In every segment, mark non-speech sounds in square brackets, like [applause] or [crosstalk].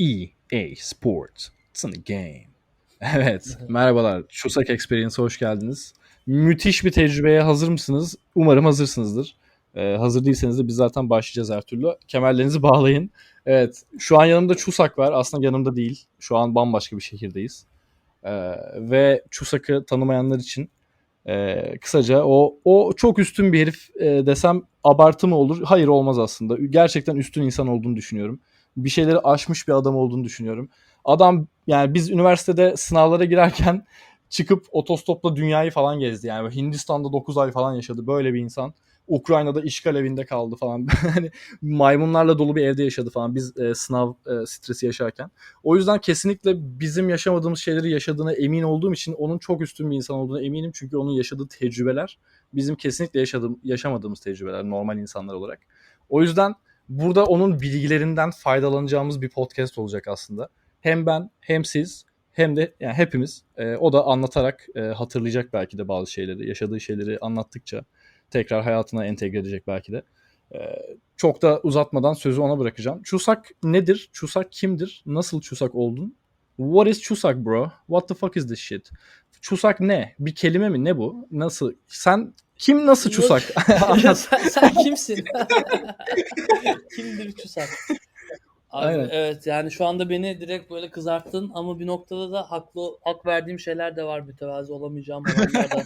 EA Sports. It's in the game. [laughs] Evet, merhabalar. Chusak Experience'a hoş geldiniz. Müthiş bir tecrübeye hazır mısınız? Umarım hazırsınızdır. Ee, hazır değilseniz de biz zaten başlayacağız her türlü. Kemerlerinizi [laughs] bağlayın. Evet, şu an yanımda Chusak var. Aslında yanımda değil. Şu an bambaşka bir şehirdeyiz. Ee, ve Chusak'ı tanımayanlar için e, kısaca o o çok üstün bir herif e, desem abartı mı olur? Hayır olmaz aslında. Gerçekten üstün insan olduğunu düşünüyorum. Bir şeyleri aşmış bir adam olduğunu düşünüyorum. Adam yani biz üniversitede sınavlara girerken [laughs] çıkıp otostopla dünyayı falan gezdi. Yani Hindistan'da 9 ay falan yaşadı. Böyle bir insan. Ukrayna'da işgal evinde kaldı falan. [laughs] Hani maymunlarla dolu bir evde yaşadı falan biz e, sınav e, stresi yaşarken. O yüzden kesinlikle bizim yaşamadığımız şeyleri yaşadığına emin olduğum için onun çok üstün bir insan olduğuna eminim. Çünkü onun yaşadığı tecrübeler bizim kesinlikle yaşadığım, yaşamadığımız tecrübeler normal insanlar olarak. O yüzden burada onun bilgilerinden faydalanacağımız bir podcast olacak aslında. Hem ben hem siz hem de yani hepimiz e, o da anlatarak e, hatırlayacak belki de bazı şeyleri, yaşadığı şeyleri anlattıkça tekrar hayatına entegre edecek belki de. E, çok da uzatmadan sözü ona bırakacağım. Çusak nedir? Çusak kimdir? Nasıl Çusak oldun? What is Çusak bro? What the fuck is this shit? Çusak ne? Bir kelime mi? Ne bu? Nasıl? Sen kim nasıl Çusak? [laughs] [laughs] sen, sen kimsin? [laughs] Kimdir Çusak? Abi, Aynen. evet yani şu anda beni direkt böyle kızarttın ama bir noktada da haklı hak verdiğim şeyler de var mütevazi olamayacağım alanlar da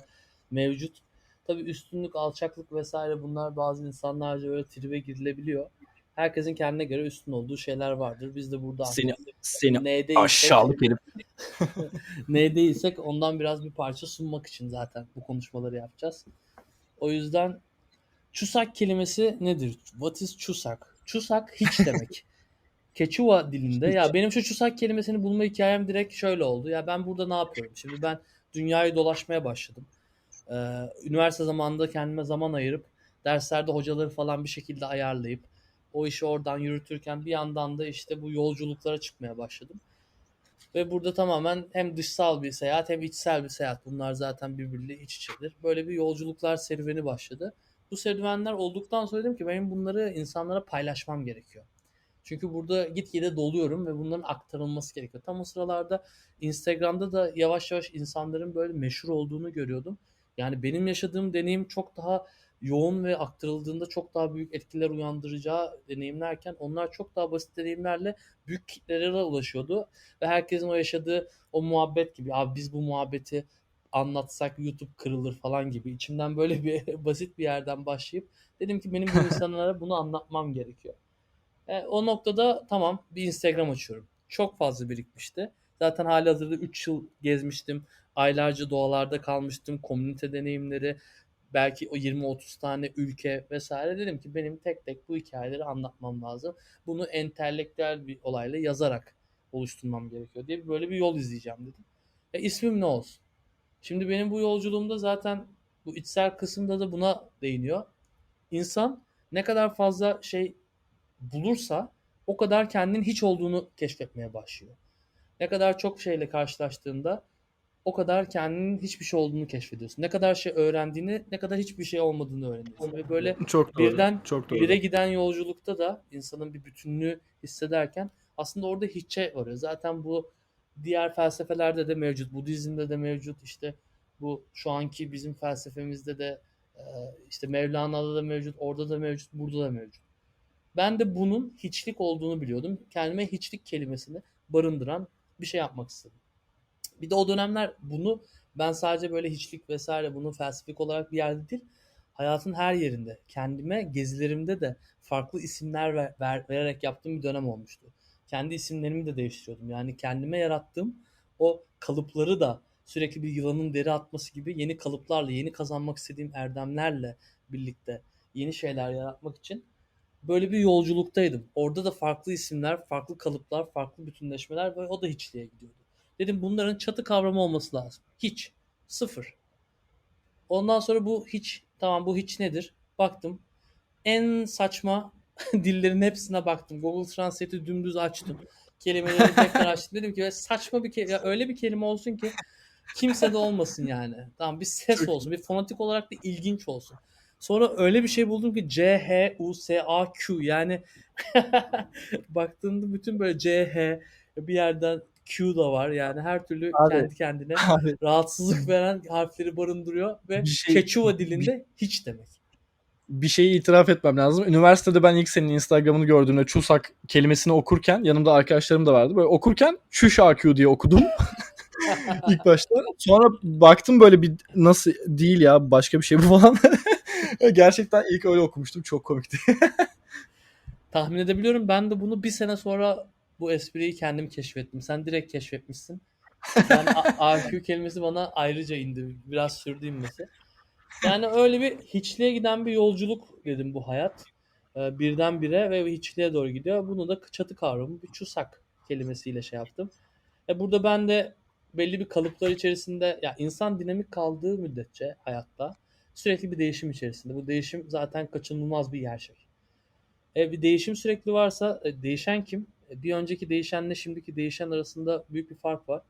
mevcut. Tabii üstünlük, alçaklık vesaire bunlar bazı insanlarca böyle tribe girilebiliyor. Herkesin kendine göre üstün olduğu şeyler vardır. Biz de burada Seni seni ne değilsek, aşağılık herif. ne değilsek ondan biraz bir parça sunmak için zaten bu konuşmaları yapacağız. O yüzden çusak kelimesi nedir? What is çusak? Çusak hiç [laughs] demek. Quechua dilinde ya benim şu çusak kelimesini bulma hikayem direkt şöyle oldu. Ya ben burada ne yapıyorum? Şimdi ben dünyayı dolaşmaya başladım. Ee, üniversite zamanında kendime zaman ayırıp derslerde hocaları falan bir şekilde ayarlayıp o işi oradan yürütürken bir yandan da işte bu yolculuklara çıkmaya başladım. Ve burada tamamen hem dışsal bir seyahat hem içsel bir seyahat. Bunlar zaten birbiriyle iç içedir. Böyle bir yolculuklar serüveni başladı. Bu serüvenler olduktan sonra dedim ki benim bunları insanlara paylaşmam gerekiyor. Çünkü burada gitgide doluyorum ve bunların aktarılması gerekiyor. Tam o sıralarda Instagram'da da yavaş yavaş insanların böyle meşhur olduğunu görüyordum. Yani benim yaşadığım deneyim çok daha yoğun ve aktarıldığında çok daha büyük etkiler uyandıracağı deneyimlerken onlar çok daha basit deneyimlerle büyük kitlelere ulaşıyordu. Ve herkesin o yaşadığı o muhabbet gibi abi biz bu muhabbeti anlatsak YouTube kırılır falan gibi içimden böyle bir [laughs] basit bir yerden başlayıp dedim ki benim bu [laughs] insanlara bunu anlatmam gerekiyor. E, o noktada tamam bir Instagram açıyorum. Çok fazla birikmişti. Zaten hali hazırda 3 yıl gezmiştim. Aylarca doğalarda kalmıştım. Komünite deneyimleri, belki o 20-30 tane ülke vesaire dedim ki benim tek tek bu hikayeleri anlatmam lazım. Bunu entelektüel bir olayla yazarak oluşturmam gerekiyor diye böyle bir yol izleyeceğim dedim. E ismim ne olsun? Şimdi benim bu yolculuğumda zaten bu içsel kısımda da buna değiniyor. İnsan ne kadar fazla şey bulursa o kadar kendinin hiç olduğunu keşfetmeye başlıyor. Ne kadar çok şeyle karşılaştığında o kadar kendinin hiçbir şey olduğunu keşfediyorsun. Ne kadar şey öğrendiğini, ne kadar hiçbir şey olmadığını öğreniyorsun. Ve böyle Çok doğru. birden çok doğru. bire giden yolculukta da insanın bir bütünlüğü hissederken aslında orada hiçe varıyor. Zaten bu diğer felsefelerde de mevcut. Budizm'de de mevcut. İşte bu şu anki bizim felsefemizde de e, işte Mevlana'da da mevcut, orada da mevcut, burada da mevcut. Ben de bunun hiçlik olduğunu biliyordum. Kendime hiçlik kelimesini barındıran bir şey yapmak istedim. Bir de o dönemler bunu ben sadece böyle hiçlik vesaire bunu felsefik olarak bir yerde değil hayatın her yerinde kendime gezilerimde de farklı isimler ver, ver, vererek yaptığım bir dönem olmuştu. Kendi isimlerimi de değiştiriyordum. Yani kendime yarattığım o kalıpları da sürekli bir yılanın deri atması gibi yeni kalıplarla, yeni kazanmak istediğim erdemlerle birlikte yeni şeyler yaratmak için böyle bir yolculuktaydım. Orada da farklı isimler, farklı kalıplar, farklı bütünleşmeler ve o da hiçliğe gidiyordu. Dedim bunların çatı kavramı olması lazım. Hiç. Sıfır. Ondan sonra bu hiç. Tamam bu hiç nedir? Baktım. En saçma [laughs] dillerin hepsine baktım. Google Translate'i dümdüz açtım. Kelimeleri [laughs] tekrar açtım. Dedim ki saçma bir kelime. Ya öyle bir kelime olsun ki kimse de olmasın yani. Tamam bir ses olsun. Bir fonetik olarak da ilginç olsun. Sonra öyle bir şey buldum ki C H U S A Q yani [laughs] baktığında bütün böyle C H bir yerden Q da var yani her türlü Abi. kendi kendine [laughs] Abi, rahatsızlık veren harfleri barındırıyor ve şey- Quechua dilinde hiç demek. bir şeyi itiraf etmem lazım. Üniversitede ben ilk senin Instagram'ını gördüğümde Çusak kelimesini okurken yanımda arkadaşlarım da vardı. Böyle okurken Çüşakü diye okudum. [laughs] ilk başta. Sonra baktım böyle bir nasıl değil ya başka bir şey bu falan. [laughs] Gerçekten ilk öyle okumuştum. Çok komikti. Tahmin edebiliyorum. Ben de bunu bir sene sonra bu espriyi kendim keşfettim. Sen direkt keşfetmişsin. Ben AQ kelimesi bana ayrıca indi. Biraz sürdü inmesi. Yani öyle bir hiçliğe giden bir yolculuk dedim bu hayat. Ee, birdenbire ve hiçliğe doğru gidiyor. Bunu da çatı kavramı bir çusak kelimesiyle şey yaptım. E burada ben de belli bir kalıplar içerisinde ya insan dinamik kaldığı müddetçe hayatta sürekli bir değişim içerisinde. Bu değişim zaten kaçınılmaz bir gerçek. E, bir değişim sürekli varsa e, değişen kim? Bir önceki değişenle şimdiki değişen arasında büyük bir fark var.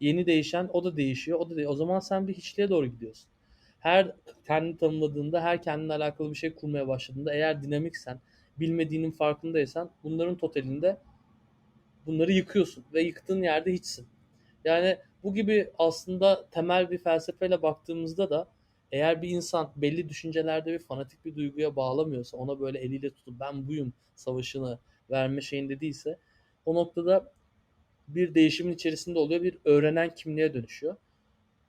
Yeni değişen o da değişiyor. O da de- o zaman sen bir hiçliğe doğru gidiyorsun. Her kendini tanımladığında, her kendine alakalı bir şey kurmaya başladığında eğer dinamiksen, bilmediğinin farkındaysan bunların totalinde bunları yıkıyorsun ve yıktığın yerde hiçsin. Yani bu gibi aslında temel bir felsefeyle baktığımızda da eğer bir insan belli düşüncelerde bir fanatik bir duyguya bağlamıyorsa, ona böyle eliyle tutup ben buyum savaşını verme şeyinde değilse o noktada bir değişimin içerisinde oluyor, bir öğrenen kimliğe dönüşüyor.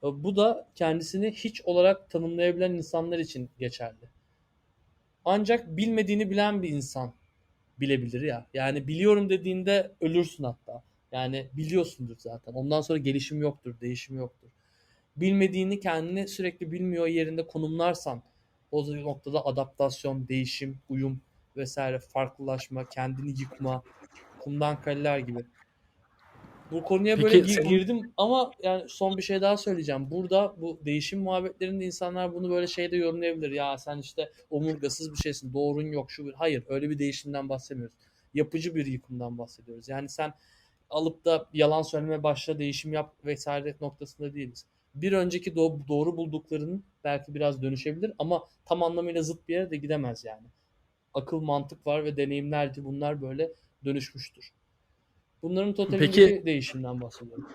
Bu da kendisini hiç olarak tanımlayabilen insanlar için geçerli. Ancak bilmediğini bilen bir insan bilebilir ya. Yani biliyorum dediğinde ölürsün hatta. Yani biliyorsundur zaten. Ondan sonra gelişim yoktur, değişim yoktur. Bilmediğini kendini sürekli bilmiyor yerinde konumlarsan o noktada adaptasyon, değişim, uyum vesaire farklılaşma, kendini yıkma, kumdan kaleler gibi. Bu konuya Peki böyle senin- girdim ama yani son bir şey daha söyleyeceğim. Burada bu değişim muhabbetlerinde insanlar bunu böyle şeyde yorumlayabilir. Ya sen işte omurgasız bir şeysin, doğrun yok şu bir. Hayır, öyle bir değişimden bahsetmiyoruz. Yapıcı bir yıkımdan bahsediyoruz. Yani sen alıp da yalan söylemeye başla, değişim yap vesaire noktasında değiliz. Bir önceki do- doğru bulduklarının belki biraz dönüşebilir ama tam anlamıyla zıt bir yere de gidemez yani. Akıl, mantık var ve deneyimlerce bunlar böyle dönüşmüştür. Bunların totalinde Peki- değişimden bahsediyorum.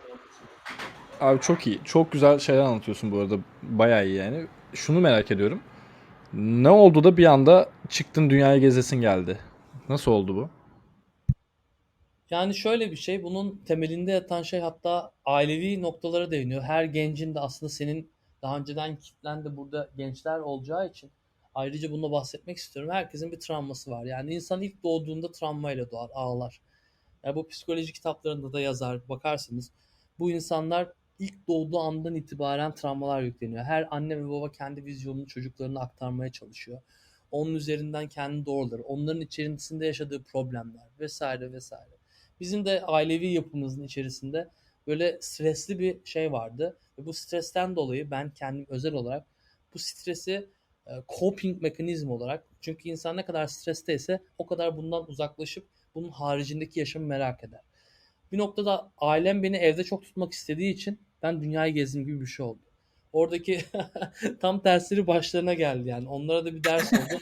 Abi çok iyi. Çok güzel şeyler anlatıyorsun bu arada. Bayağı iyi yani. Şunu merak ediyorum. Ne oldu da bir anda çıktın dünyayı gezesin geldi? Nasıl oldu bu? Yani şöyle bir şey, bunun temelinde yatan şey hatta ailevi noktalara değiniyor. Her gencin de aslında senin daha önceden kitlen de burada gençler olacağı için ayrıca bunu bahsetmek istiyorum. Herkesin bir travması var. Yani insan ilk doğduğunda travmayla doğar, ağlar. Yani bu psikoloji kitaplarında da yazar, bakarsınız. Bu insanlar ilk doğduğu andan itibaren travmalar yükleniyor. Her anne ve baba kendi vizyonunu çocuklarına aktarmaya çalışıyor. Onun üzerinden kendi doğruları, onların içerisinde yaşadığı problemler vesaire vesaire. Bizim de ailevi yapımızın içerisinde böyle stresli bir şey vardı. Ve bu stresten dolayı ben kendim özel olarak bu stresi coping mekanizma olarak çünkü insan ne kadar stresteyse o kadar bundan uzaklaşıp bunun haricindeki yaşamı merak eder. Bir noktada ailem beni evde çok tutmak istediği için ben dünyayı gezdim gibi bir şey oldu. Oradaki [laughs] tam tersleri başlarına geldi yani. Onlara da bir ders oldu.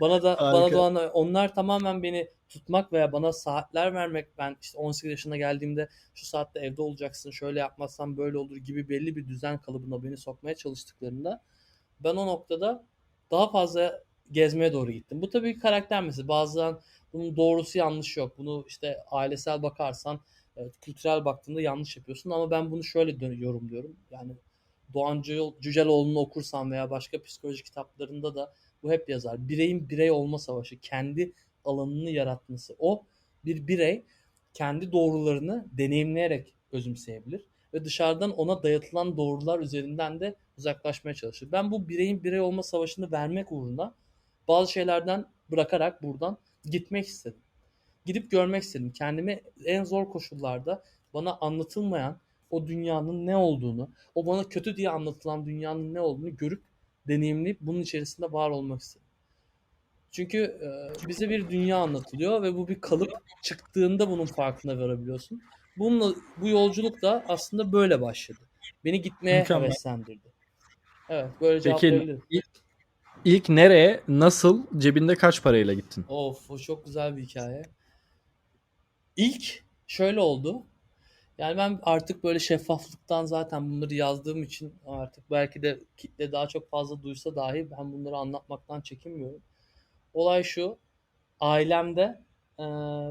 Bana da bana Harika. da ona- onlar tamamen beni tutmak veya bana saatler vermek ben işte 18 yaşına geldiğimde şu saatte evde olacaksın şöyle yapmazsan böyle olur gibi belli bir düzen kalıbına beni sokmaya çalıştıklarında ben o noktada daha fazla gezmeye doğru gittim. Bu tabii karakter meselesi. Bazen bunun doğrusu yanlış yok. Bunu işte ailesel bakarsan, kültürel baktığında yanlış yapıyorsun ama ben bunu şöyle yorumluyorum. Yani Doğan Cü- Cüceloğlu'nu okursan veya başka psikoloji kitaplarında da bu hep yazar. Bireyin birey olma savaşı, kendi alanını yaratması. O bir birey kendi doğrularını deneyimleyerek özümseyebilir ve dışarıdan ona dayatılan doğrular üzerinden de uzaklaşmaya çalışır. Ben bu bireyin birey olma savaşını vermek uğruna bazı şeylerden bırakarak buradan gitmek istedim. Gidip görmek istedim. Kendimi en zor koşullarda bana anlatılmayan o dünyanın ne olduğunu, o bana kötü diye anlatılan dünyanın ne olduğunu görüp deneyimleyip bunun içerisinde var olmak istedim. Çünkü e, bize bir dünya anlatılıyor ve bu bir kalıp çıktığında bunun farkına varabiliyorsun. Bununla bu yolculuk da aslında böyle başladı. Beni gitmeye Mükemmel. heveslendirdi. Evet, böyle cevap Peki ilk, ilk nereye, nasıl, cebinde kaç parayla gittin? Of o çok güzel bir hikaye. İlk şöyle oldu. Yani ben artık böyle şeffaflıktan zaten bunları yazdığım için artık belki de kitle daha çok fazla duysa dahi ben bunları anlatmaktan çekinmiyorum. Olay şu. Ailemde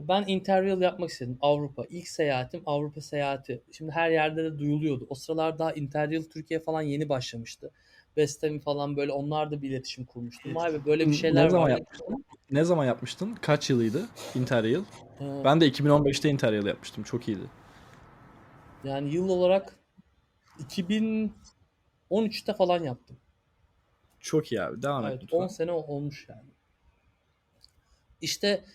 ben interrail yapmak istedim. Avrupa. İlk seyahatim Avrupa seyahati. Şimdi her yerde de duyuluyordu. O sıralar daha interrail Türkiye falan yeni başlamıştı. Bestemi falan böyle onlar da bir iletişim kurmuştu. Vay be böyle bir şeyler ne zaman var. yapmıştın? Ne zaman yapmıştın? Kaç yılıydı Interrail? Ee, Ben de 2015'te Interrail yapmıştım. Çok iyiydi. Yani yıl olarak 2013'te falan yaptım. Çok iyi abi. Devam et Evet, lütfen. 10 sene olmuş yani. İşte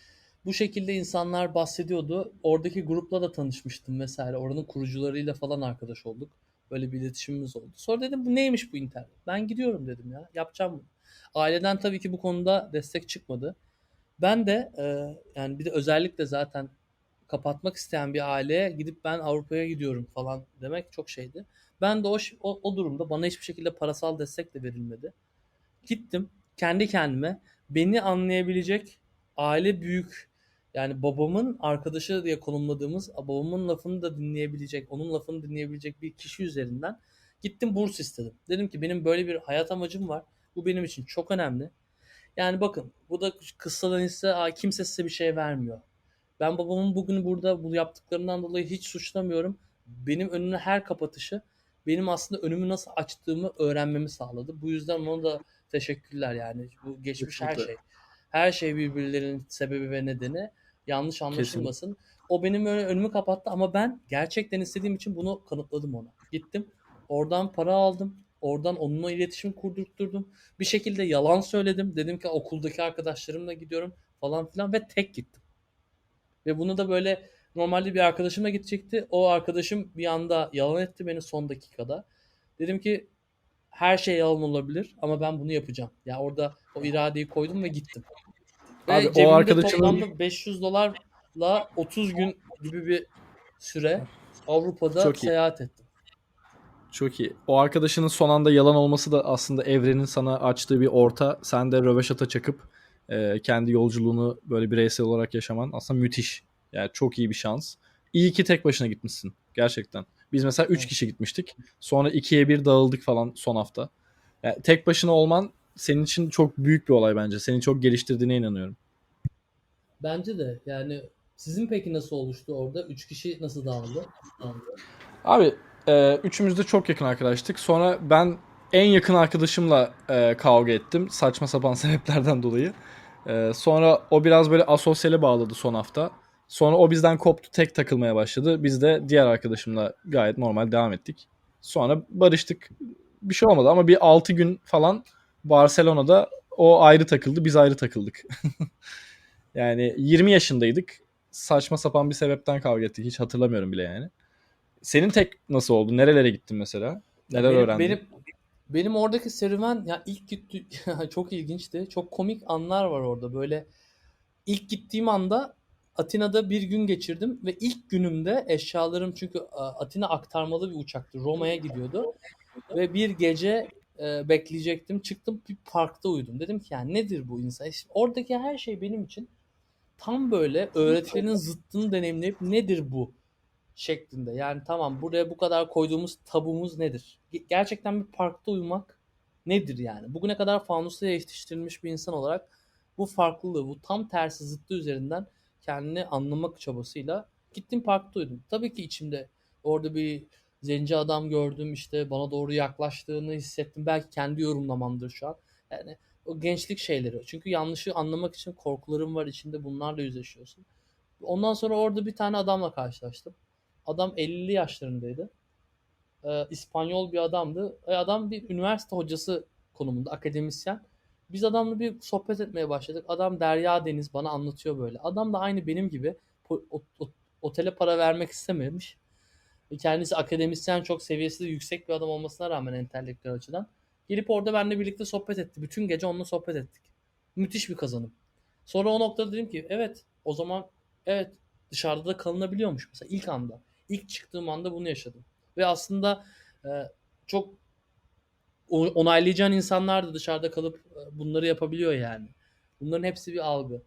bu şekilde insanlar bahsediyordu. Oradaki grupla da tanışmıştım vesaire. Oranın kurucularıyla falan arkadaş olduk. Böyle bir iletişimimiz oldu. Sonra dedim bu neymiş bu internet? Ben gidiyorum dedim ya. Yapacağım bunu. Aileden tabii ki bu konuda destek çıkmadı. Ben de e, yani bir de özellikle zaten kapatmak isteyen bir aileye gidip ben Avrupa'ya gidiyorum falan demek çok şeydi. Ben de o, o, o durumda bana hiçbir şekilde parasal destek de verilmedi. Gittim kendi kendime beni anlayabilecek aile büyük yani babamın arkadaşı diye konumladığımız babamın lafını da dinleyebilecek, onun lafını dinleyebilecek bir kişi üzerinden gittim burs istedim. Dedim ki benim böyle bir hayat amacım var. Bu benim için çok önemli. Yani bakın bu da kıssadan ise "Aa, kimse size bir şey vermiyor. Ben babamın bugün burada bu yaptıklarından dolayı hiç suçlamıyorum. Benim önüne her kapatışı benim aslında önümü nasıl açtığımı öğrenmemi sağladı. Bu yüzden ona da teşekkürler yani. Bu geçmiş her şey. Her şey birbirlerinin sebebi ve nedeni. Yanlış anlaşılmasın. O benim öyle önümü kapattı ama ben gerçekten istediğim için bunu kanıtladım ona. Gittim. Oradan para aldım. Oradan onunla iletişim kurdurtturdum. Bir şekilde yalan söyledim. Dedim ki okuldaki arkadaşlarımla gidiyorum falan filan ve tek gittim. Ve bunu da böyle normalde bir arkadaşımla gidecekti. O arkadaşım bir anda yalan etti beni son dakikada. Dedim ki her şey yalan olabilir ama ben bunu yapacağım. Ya orada o iradeyi koydum ve gittim. Ve Abi o cebimde arkadaşının- toplamda 500 dolarla 30 gün gibi bir süre Avrupa'da Çok iyi. seyahat ettim. Çok iyi. O arkadaşının son anda yalan olması da aslında evrenin sana açtığı bir orta. Sen de röveşata çakıp e, kendi yolculuğunu böyle bireysel olarak yaşaman aslında müthiş. Yani çok iyi bir şans. İyi ki tek başına gitmişsin. Gerçekten. Biz mesela 3 Evet. kişi gitmiştik. Sonra 2'ye 1 dağıldık falan son hafta. Yani tek başına olman senin için çok büyük bir olay bence. Seni çok geliştirdiğine inanıyorum. Bence de yani sizin peki nasıl oluştu orada? Üç kişi nasıl dağıldı? Abi e, üçümüz de çok yakın arkadaştık. Sonra ben en yakın arkadaşımla e, kavga ettim. Saçma sapan [laughs] sebeplerden dolayı. E, sonra o biraz böyle asosyale bağladı son hafta. Sonra o bizden koptu tek takılmaya başladı. Biz de diğer arkadaşımla gayet normal devam ettik. Sonra barıştık. Bir şey olmadı ama bir 6 gün falan Barcelona'da o ayrı takıldı biz ayrı takıldık. [laughs] yani 20 yaşındaydık. Saçma sapan bir sebepten kavga ettik. Hiç hatırlamıyorum bile yani. Senin tek nasıl oldu? Nerelere gittin mesela? Neler benim, öğrendin? Benim, benim oradaki serüven ya ilk gitti [laughs] çok ilginçti. Çok komik anlar var orada. Böyle ilk gittiğim anda Atina'da bir gün geçirdim ve ilk günümde eşyalarım çünkü Atina aktarmalı bir uçaktı. Roma'ya gidiyordu. Ve bir gece e, bekleyecektim. Çıktım bir parkta uyudum. Dedim ki yani nedir bu insan? İşte oradaki her şey benim için tam böyle öğretilerin zıttını deneyimleyip nedir bu şeklinde. Yani tamam buraya bu kadar koyduğumuz tabumuz nedir? Ge- Gerçekten bir parkta uyumak nedir yani? Bugüne kadar fanusla yetiştirilmiş bir insan olarak bu farklılığı, bu tam tersi zıttı üzerinden kendini anlamak çabasıyla gittim parkta uyudum. Tabii ki içimde orada bir zenci adam gördüm işte bana doğru yaklaştığını hissettim. Belki kendi yorumlamamdır şu an. Yani o gençlik şeyleri. Çünkü yanlışı anlamak için korkularım var içinde bunlarla yüzleşiyorsun. Ondan sonra orada bir tane adamla karşılaştım. Adam 50'li yaşlarındaydı. Ee, İspanyol bir adamdı. E, adam bir üniversite hocası konumunda, akademisyen. Biz adamla bir sohbet etmeye başladık. Adam derya deniz bana anlatıyor böyle. Adam da aynı benim gibi otele para vermek istememiş. Kendisi akademisyen çok seviyesi de yüksek bir adam olmasına rağmen entelektüel açıdan. Gelip orada benimle birlikte sohbet etti. Bütün gece onunla sohbet ettik. Müthiş bir kazanım. Sonra o noktada dedim ki evet o zaman evet dışarıda da kalınabiliyormuş mesela ilk anda. İlk çıktığım anda bunu yaşadım. Ve aslında e, çok onaylayacağın insanlar da dışarıda kalıp e, bunları yapabiliyor yani. Bunların hepsi bir algı.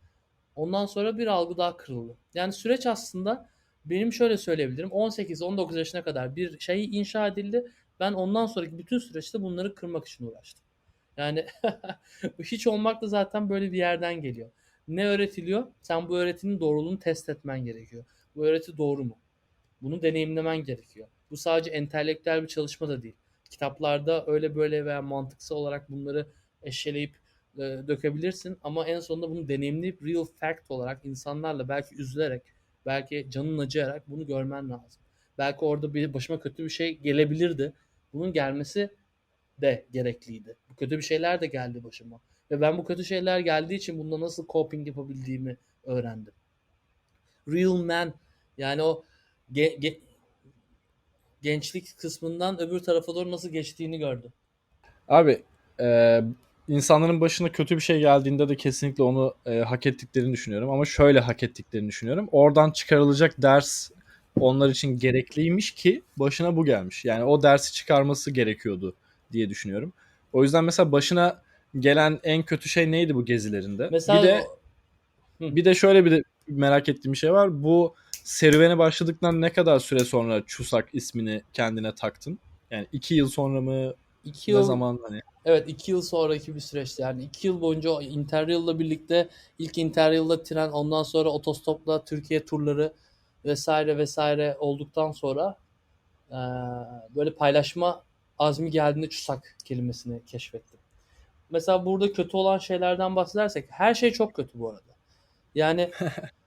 Ondan sonra bir algı daha kırıldı. Yani süreç aslında benim şöyle söyleyebilirim. 18-19 yaşına kadar bir şey inşa edildi. Ben ondan sonraki bütün süreçte bunları kırmak için uğraştım. Yani [laughs] hiç olmak da zaten böyle bir yerden geliyor. Ne öğretiliyor? Sen bu öğretinin doğruluğunu test etmen gerekiyor. Bu öğreti doğru mu? Bunu deneyimlemen gerekiyor. Bu sadece entelektüel bir çalışma da değil. Kitaplarda öyle böyle veya mantıksal olarak bunları eşeleyip e, dökebilirsin ama en sonunda bunu deneyimleyip real fact olarak insanlarla belki üzülerek, belki canın acıyarak bunu görmen lazım. Belki orada bir başıma kötü bir şey gelebilirdi. Bunun gelmesi de gerekliydi. Bu kötü bir şeyler de geldi başıma. Ve ben bu kötü şeyler geldiği için bunda nasıl coping yapabildiğimi öğrendim. Real man yani o ge- ge- gençlik kısmından öbür tarafa doğru nasıl geçtiğini gördüm. Abi e, insanların başına kötü bir şey geldiğinde de kesinlikle onu e, hak ettiklerini düşünüyorum. Ama şöyle hak ettiklerini düşünüyorum. Oradan çıkarılacak ders onlar için gerekliymiş ki başına bu gelmiş. Yani o dersi çıkarması gerekiyordu diye düşünüyorum. O yüzden mesela başına gelen en kötü şey neydi bu gezilerinde? Mesela bir de bir de şöyle bir de merak ettiğim şey var. Bu serüvene başladıktan ne kadar süre sonra Çusak ismini kendine taktın? Yani iki yıl sonra mı? İki Ne yıl zaman hani? Evet iki yıl sonraki bir süreçti. Yani iki yıl boyunca Interrail'la birlikte ilk Interrail'la tren ondan sonra otostopla Türkiye turları vesaire vesaire olduktan sonra eee, böyle paylaşma azmi geldiğinde çusak kelimesini keşfettim. Mesela burada kötü olan şeylerden bahsedersek her şey çok kötü bu arada. Yani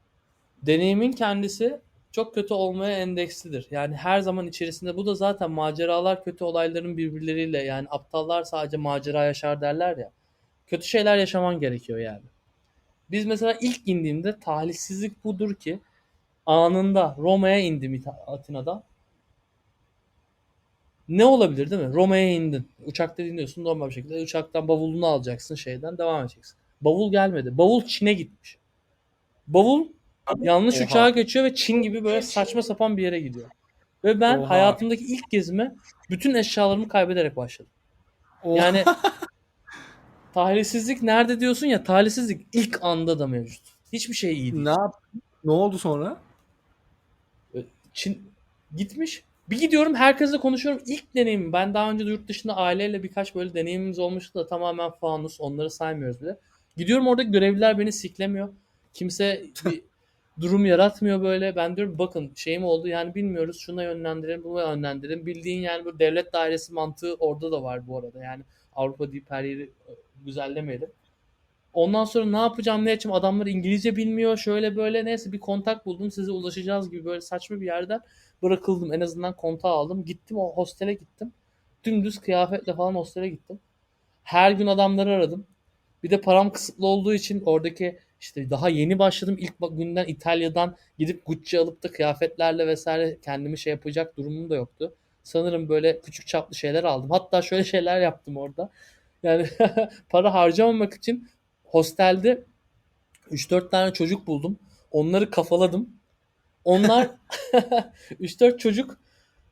[laughs] deneyimin kendisi çok kötü olmaya endekslidir. Yani her zaman içerisinde bu da zaten maceralar kötü olayların birbirleriyle yani aptallar sadece macera yaşar derler ya. Kötü şeyler yaşaman gerekiyor yani. Biz mesela ilk indiğimde talihsizlik budur ki anında Roma'ya indim Atina'dan. Ne olabilir değil mi? Roma'ya indin. Uçakta iniyorsun normal bir şekilde. Uçaktan bavulunu alacaksın şeyden devam edeceksin. Bavul gelmedi. Bavul Çin'e gitmiş. Bavul yanlış Oha. uçağa geçiyor ve Çin gibi böyle saçma sapan bir yere gidiyor. Ve ben Oha. hayatımdaki ilk gezime bütün eşyalarımı kaybederek başladım. Yani [laughs] talihsizlik nerede diyorsun ya talihsizlik ilk anda da mevcut. Hiçbir şey iyi değil. ne yap? Ne oldu sonra? Çin gitmiş. Bir gidiyorum herkesle konuşuyorum. İlk deneyimim. Ben daha önce de yurt dışında aileyle birkaç böyle deneyimimiz olmuştu da tamamen fanus. Onları saymıyoruz bile. Gidiyorum orada görevliler beni siklemiyor. Kimse bir durum yaratmıyor böyle. Ben diyorum bakın şeyim oldu yani bilmiyoruz. Şuna yönlendirelim, buna yönlendirelim. Bildiğin yani bu devlet dairesi mantığı orada da var bu arada. Yani Avrupa deyip her yeri e, güzellemeyelim. Ondan sonra ne yapacağım ne edeceğim adamlar İngilizce bilmiyor şöyle böyle neyse bir kontak buldum size ulaşacağız gibi böyle saçma bir yerden bırakıldım en azından kontağı aldım gittim o hostele gittim dümdüz kıyafetle falan hostele gittim her gün adamları aradım bir de param kısıtlı olduğu için oradaki işte daha yeni başladım ilk günden İtalya'dan gidip Gucci alıp da kıyafetlerle vesaire kendimi şey yapacak durumum da yoktu sanırım böyle küçük çaplı şeyler aldım hatta şöyle şeyler yaptım orada yani [laughs] para harcamamak için hostelde 3-4 tane çocuk buldum. Onları kafaladım. Onlar [laughs] 3-4 çocuk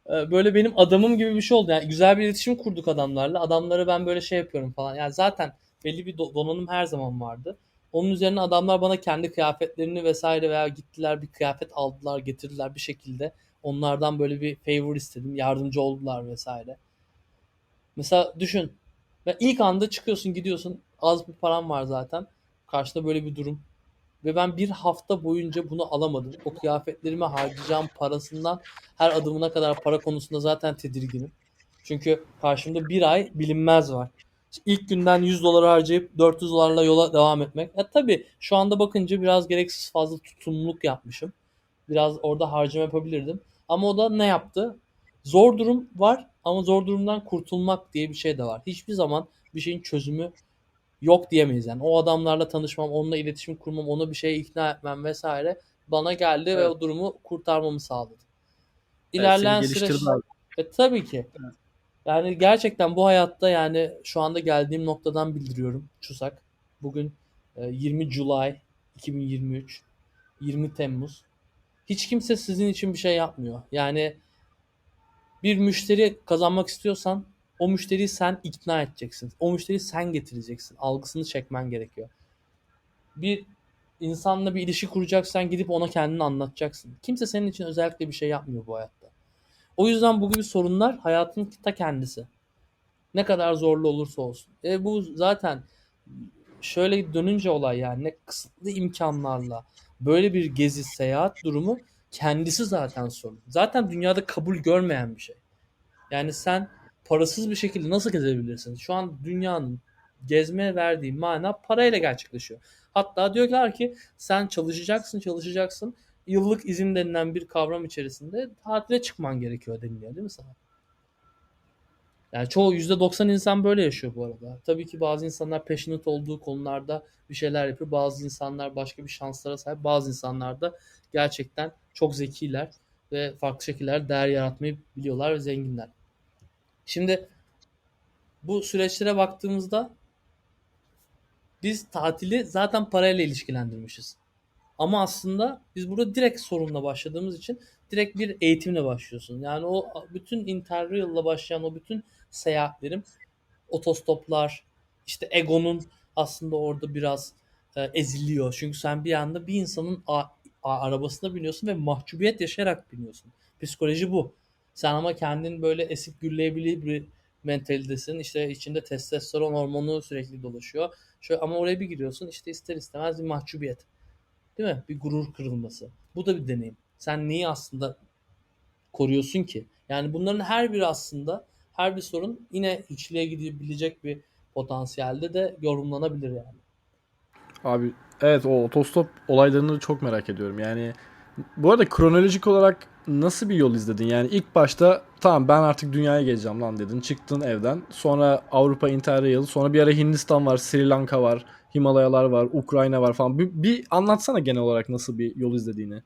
e, böyle benim adamım gibi bir şey oldu. Yani güzel bir iletişim kurduk adamlarla. Adamlara ben böyle şey yapıyorum falan. Yani zaten belli bir do- donanım her zaman vardı. Onun üzerine adamlar bana kendi kıyafetlerini vesaire veya gittiler bir kıyafet aldılar getirdiler bir şekilde. Onlardan böyle bir favor istedim. Yardımcı oldular vesaire. Mesela düşün. Ve ilk anda çıkıyorsun gidiyorsun. Az bir param var zaten. Karşında böyle bir durum. Ve ben bir hafta boyunca bunu alamadım. O kıyafetlerime harcayacağım parasından her adımına kadar para konusunda zaten tedirginim. Çünkü karşımda bir ay bilinmez var. İlk günden 100 dolar harcayıp 400 dolarla yola devam etmek. E tabii şu anda bakınca biraz gereksiz fazla tutumluluk yapmışım. Biraz orada harcama yapabilirdim. Ama o da ne yaptı? Zor durum var ama zor durumdan kurtulmak diye bir şey de var. Hiçbir zaman bir şeyin çözümü yok diyemeyiz yani. O adamlarla tanışmam, onunla iletişim kurmam, onu bir şeye ikna etmem vesaire bana geldi ve Evet. o durumu kurtarmamı sağladı. Evet, İlerleyen seni süreç abi. e, tabii ki. Yani gerçekten bu hayatta yani şu anda geldiğim noktadan bildiriyorum Çusak. Bugün e, 20 July 2023 20 Temmuz. Hiç kimse sizin için bir şey yapmıyor. Yani bir müşteri kazanmak istiyorsan O müşteriyi sen ikna edeceksin. O müşteriyi sen getireceksin. Algısını çekmen gerekiyor. Bir insanla bir ilişki kuracaksan gidip ona kendini anlatacaksın. Kimse senin için özellikle bir şey yapmıyor bu hayatta. O yüzden bu gibi sorunlar hayatın ta kendisi. Ne kadar zorlu olursa olsun. E bu zaten şöyle dönünce olay yani ne kısıtlı imkanlarla böyle bir gezi seyahat durumu kendisi zaten sorun. Zaten dünyada kabul görmeyen bir şey. Yani sen parasız bir şekilde nasıl gezebilirsin? Şu an dünyanın gezmeye verdiği mana parayla gerçekleşiyor. Hatta diyorlar ki sen çalışacaksın çalışacaksın. Yıllık izin denilen bir kavram içerisinde tatile çıkman gerekiyor deniliyor değil mi sana? Yani çoğu %90 insan böyle yaşıyor bu arada. Tabii ki bazı insanlar passionate olduğu konularda bir şeyler yapıyor. Bazı insanlar başka bir şanslara sahip. Bazı insanlar da gerçekten çok zekiler ve farklı şekillerde değer yaratmayı biliyorlar ve zenginler. Şimdi bu süreçlere baktığımızda biz tatili zaten parayla ilişkilendirmişiz. Ama aslında biz burada direkt sorunla başladığımız için direkt bir eğitimle başlıyorsun. Yani o bütün interrail'la başlayan o bütün seyahatlerim, otostoplar, işte egonun aslında orada biraz e, eziliyor. Çünkü sen bir anda bir insanın a- a- arabasına biniyorsun ve mahcubiyet yaşayarak biniyorsun. Psikoloji bu. Sen ama kendin böyle esip gürleyebilir bir mentalitesin. İşte içinde testosteron hormonu sürekli dolaşıyor. Şöyle, ama oraya bir giriyorsun işte ister istemez bir mahcubiyet. Değil mi? Bir gurur kırılması. Bu da bir deneyim. Sen neyi aslında koruyorsun ki? Yani bunların her biri aslında her bir sorun yine hiçliğe gidebilecek bir potansiyelde de yorumlanabilir yani. Abi evet o otostop olaylarını çok merak ediyorum. Yani bu arada kronolojik olarak nasıl bir yol izledin? Yani ilk başta tamam ben artık dünyaya geleceğim lan dedin. Çıktın evden. Sonra Avrupa Interrail. Sonra bir ara Hindistan var, Sri Lanka var, Himalayalar var, Ukrayna var falan. Bir, bir anlatsana genel olarak nasıl bir yol izlediğini.